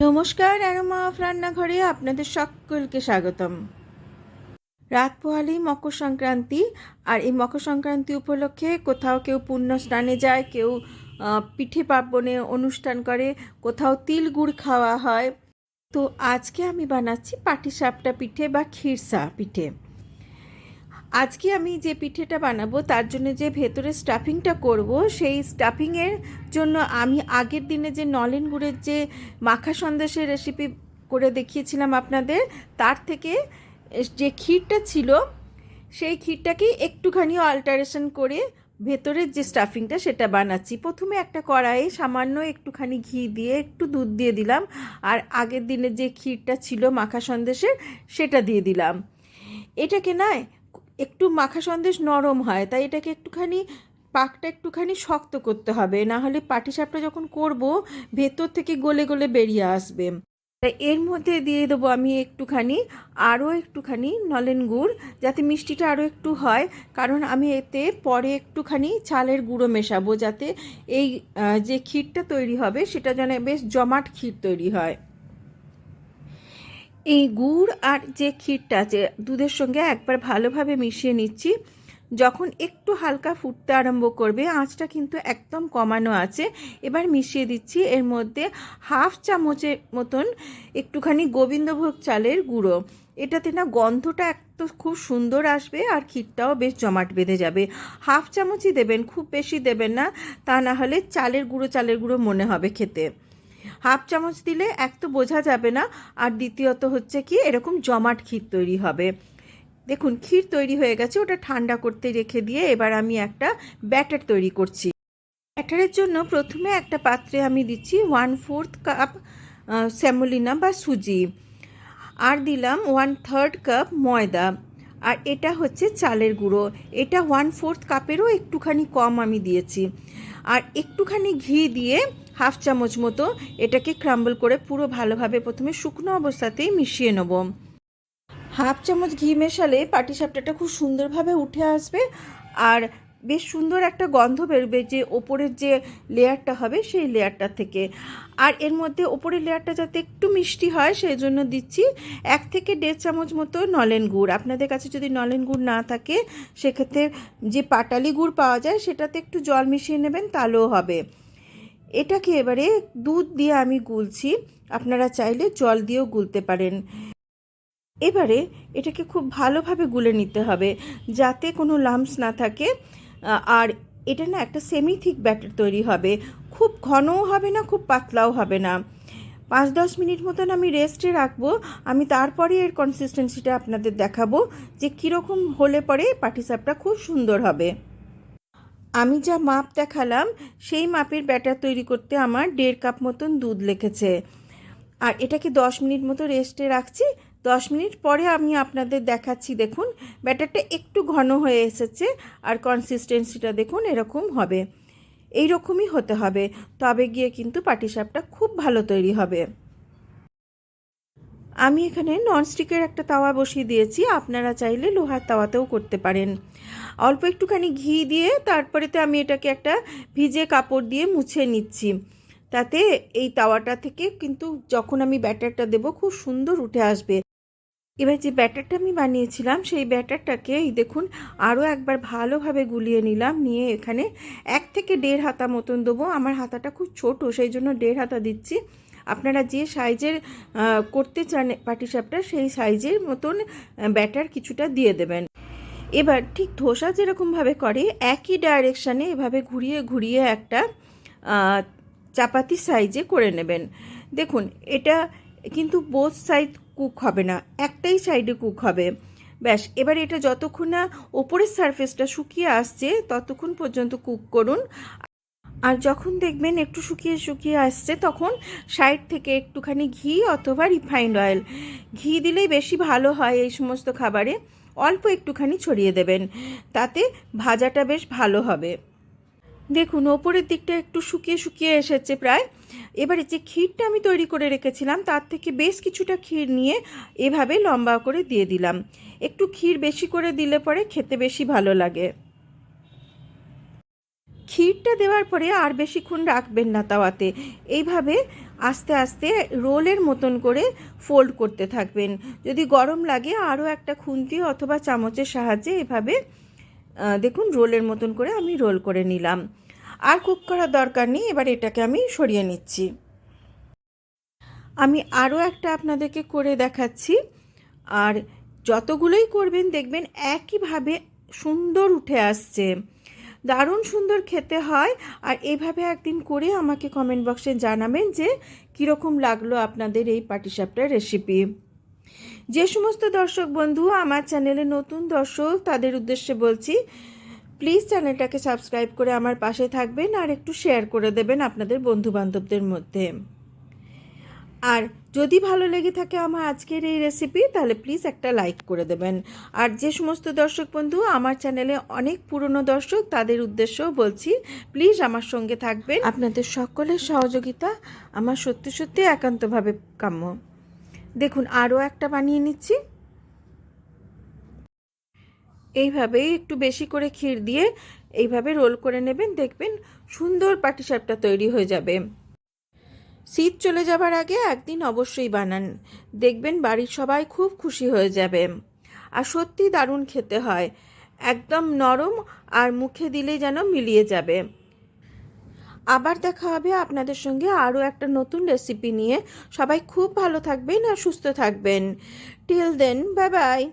নমস্কার, aroma of রান্নাঘরে আপনাদের সকলকে স্বাগতম। রাত পোহালি মকর সংক্রান্তি, আর এই মকর সংক্রান্তি উপলক্ষে কোথাও কেউ পুণ্য স্নানে যায়, কেউ পিঠে পার্বণে অনুষ্ঠান করে, কোথাও তিল গুড় খাওয়া হয়। তো আজকে আমি বানাচ্ছি পাটিসাপটা পিঠে বা ক্ষীরসা পিঠে। আজকে আমি যে পিঠেটা বানাবো, তার জন্য যে ভেতরে স্টাফিংটা করব, সেই স্টাফিংয়ের জন্য আমি আগের দিনে যে নলেন গুড়ের যে মাখা সন্দেশের রেসিপি করে দেখিয়েছিলাম আপনাদের, তার থেকে যে ক্ষীরটা ছিল, সেই ক্ষীরটাকেই একটুখানি অল্টারেশন করে ভেতরের যে স্টাফিংটা সেটা বানাচ্ছি। প্রথমে একটা কড়াইয়ে সামান্য একটুখানি ঘি দিয়ে একটু দুধ দিয়ে দিলাম, আর আগের দিনের যে ক্ষীরটা ছিল মাখা সন্দেশের, সেটা দিয়ে দিলাম। এটাকে না একটু মাখা সন্দেশ নরম হয়, তাই এটাকে একটুখানি, পাকটা একটুখানি শক্ত করতে হবে। না হলে পাটিসাপটা যখন করব, ভেতর থেকে গলে গলে বেরিয়ে আসবে। তাই এর মধ্যে দিয়ে দেবো আমি একটুখানি, আরও একটুখানি নলেন গুড়, যাতে মিষ্টিটা আরও একটু হয়। কারণ আমি এতে পরে একটুখানি চালের গুঁড়ো মেশাবো, যাতে এই যে ক্ষীরটা তৈরি হবে, সেটা যেন বেশ জমাট ক্ষীর তৈরি হয়। এই গুড় আর যে ক্ষীরটা আছে দুধের সঙ্গে একবার ভালোভাবে মিশিয়ে নিচ্ছি, যখন একটু হালকা ফুটতে আরম্ভ করবে, আঁচটা কিন্তু একদম কমানো আছে। এবার মিশিয়ে দিচ্ছি এর মধ্যে হাফ চামচের মতন একটুখানি গোবিন্দভোগ চালের গুঁড়ো। এটাতে না গন্ধটা এক তো খুব সুন্দর আসবে আর ক্ষীরটাও বেশ জমাট বেঁধে যাবে। হাফ চামচই দেবেন, খুব বেশি দেবেন না, তা না হলে চালের গুঁড়ো চালের গুঁড়ো মনে হবে খেতে। হাফ চামচ দিলে এক তো বোঝা যাবে না, আর দ্বিতীয়ত হচ্ছে কি, এরকম জমাট ক্ষীর তৈরি হবে। দেখুন, ক্ষীর তৈরি হয়ে গেছে, ওটা ঠান্ডা করতে রেখে দিয়ে এবার আমি একটা ব্যাটার তৈরি করছি। ব্যাটারের জন্য প্রথমে একটা পাত্রে আমি দিচ্ছি ওয়ান ফোর্থ কাপ স্যামোলিনা বা সুজি, আর দিলাম ওয়ান থার্ড কাপ ময়দা, আর এটা হচ্ছে চালের গুঁড়ো। এটা ওয়ান ফোর্থ কাপেরও একটুখানি কম আমি দিয়েছি। আর একটুখানি ঘি দিয়ে হাফ চামচ মতো এটাকে ক্রাম্বল করে পুরো ভালোভাবে প্রথমে শুকনো অবস্থাতেই মিশিয়ে নেব। হাফ চামচ ঘি মেশালে পাটিসাপটাটা খুব সুন্দরভাবে উঠে আসবে আর বেশ সুন্দর একটা গন্ধ বেরোবে যে ওপরের যে লেয়ারটা হবে সেই লেয়ারটা থেকে। আর এর মধ্যে ওপরের লেয়ারটা যাতে একটু মিষ্টি হয় সেই জন্য দিচ্ছি এক থেকে দেড় চামচ মতো নলেন গুড়। আপনাদের কাছে যদি নলেন গুড় না থাকে, সেক্ষেত্রে যে পাটালি গুড় পাওয়া যায় সেটাতে একটু জল মিশিয়ে নেবেন, তাহলেও হবে। এটাকে এবারে দুধ দিয়ে আমি গুলছি। আপনারা চাইলে জল দিয়েও গুলতে পারেন। এবারে এটাকে খুব ভালোভাবে গুলে নিতে হবে যাতে কোনো লাম্পস না থাকে। আর এটা না একটা সেমি থিক ব্যাটার তৈরি হবে। খুব ঘনও হবে না, খুব পাতলাও হবে না। পাঁচ দশ মিনিট মতন আমি রেস্টে রাখব। আমি তারপরে এর কনসিস্টেন্সিটা আপনাদের দেখাবো যে কীরকম হলে পরে পাটিসাপটা খুব সুন্দর হবে। আমি যা মাপ দেখালাম, সেই মাপের ব্যাটার তৈরি করতে আমার দেড় কাপ মতন দুধ লেগেছে আর এটাকে দশ মিনিট মতো রেস্টে রাখছি। দশ মিনিট পরে আমি আপনাদের দেখাচ্ছি, দেখুন, ব্যাটারটা একটু ঘন হয়ে এসেছে আর কনসিস্টেন্সিটা দেখুন এরকম হবে। এই রকমই হতে হবে। তবে গিয়ে কিন্তু পাটিসাপটা খুব ভালো তৈরি হবে। আমি এখানে ননস্টিকের একটা তাওয়া বসিয়ে দিয়েছি। আপনারা চাইলে লোহার তাওয়াতেও করতে পারেন। অল্প একটুখানি ঘি দিয়ে তারপরেতে আমি এটাকে একটা ভিজে কাপড় দিয়ে মুছে নিচ্ছি। তাতে এই তাওয়াটা থেকে কিন্তু যখন আমি ব্যাটারটা দেব, খুব সুন্দর উঠে আসবে। এবার যে ব্যাটারটা আমি বানিয়েছিলাম, সেই ব্যাটারটাকে এই দেখুন, আরও একবার ভালোভাবে গুলিয়ে নিলাম। নিয়ে এখানে এক থেকে দেড় হাতা মতন দেবো। আমার হাতাটা খুব ছোট, সেই জন্য দেড় হাতা দিচ্ছি। আপনারা যে সাইজের করতে চান পাটিসাপটা, সেই সাইজের মতন ব্যাটার কিছুটা দিয়ে দেবেন। এবার ঠিক ধোসা যেরকমভাবে করে, একই ডাইরেকশানে এভাবে ঘুরিয়ে ঘুরিয়ে একটা চাপাতি সাইজে করে নেবেন। দেখুন, এটা কিন্তু বোথ সাইড কুক হবে না, একটাই সাইডে কুক হবে। ব্যাস, এবার এটা যতক্ষণ না ওপরের সারফেসটা শুকিয়ে আসছে, ততক্ষণ পর্যন্ত কুক করুন। আর যখন দেখবেন একটু শুকিয়ে শুকিয়ে আসছে, তখন সাইড থেকে একটুখানি ঘি অথবা রিফাইন্ড অয়েল। ঘি দিলেই বেশি ভালো হয় এই সমস্ত খাবারে। অল্প একটুখানি ছড়িয়ে দেবেন, তাতে ভাজাটা বেশ ভালো হবে। দেখুন, ওপরের দিকটা একটু শুকিয়ে শুকিয়ে এসেছে প্রায়। এবারে যে ক্ষীরটা আমি তৈরি করে রেখেছিলাম, তার থেকে বেশ কিছুটা ক্ষীর নিয়ে এভাবে লম্বা করে দিয়ে দিলাম। একটু ক্ষীর বেশি করে দিলে পরে খেতে বেশি ভালো লাগে। ক্ষীরটা দেওয়ার পরে আর বেশিক্ষণ রাখবেন না তাওয়াতে। এইভাবে আস্তে আস্তে রোলের মতন করে ফোল্ড করতে থাকবেন। যদি গরম লাগে আরও একটা খুন্তি অথবা চামচের সাহায্যে এভাবে দেখুন রোলের মতন করে আমি রোল করে নিলাম। আর কুক করার দরকার নেই, এবার এটাকে আমি সরিয়ে নিচ্ছি। আমি আরও একটা আপনাদেরকে করে দেখাচ্ছি। আর যতগুলোই করবেন দেখবেন একইভাবে সুন্দর উঠে আসছে। দারুণ সুন্দর খেতে হয়। আর এইভাবে একদিন করে আমাকে কমেন্ট বক্সে জানাবেন যে, কীরকম লাগল আপনাদের এই পাটিসাপটার রেসিপি যে সমস্ত দর্শক বন্ধু, আমার চ্যানেলে নতুন দর্শক, তাদের উদ্দেশ্যে বলছি প্লিজ চ্যানেলটাকে সাবস্ক্রাইব করে আমার পাশে থাকবেন আর একটু শেয়ার করে দেবেন আপনাদের বন্ধুবান্ধবদের মধ্যে। আর যদি ভালো লেগে থাকে আমার আজকের এই রেসিপি তাহলে প্লিজ একটা লাইক করে দেবেন। আর যে সমস্ত দর্শক বন্ধু, আমার চ্যানেলে অনেক পুরনো দর্শক, তাদের উদ্দেশ্যেও বলছি প্লিজ আমার সঙ্গে থাকবেন। আপনাদের সকলের সহযোগিতা আমার সত্যি সত্যি একান্তভাবে কাম্য। দেখুন আরও একটা বানিয়ে নিচ্ছি। এইভাবে একটু বেশি করে ক্ষীর দিয়ে এইভাবে রোল করে নেবেন, দেখবেন সুন্দর পাটিসাপটা তৈরি হয়ে যাবে। শীত চলে যাবার আগে একদিন অবশ্যই বানান। দেখবেন বাড়ির সবাই খুব খুশি হয়ে যাবে। আর সত্যি দারুণ খেতে হয়। একদম নরম আর মুখে দিলে যেন মিলিয়ে যাবে। আবার দেখা হবে আপনাদের সঙ্গে আরও একটা নতুন রেসিপি নিয়ে। সবাই খুব ভালো থাকবেন আর সুস্থ থাকবেন। Till then bye bye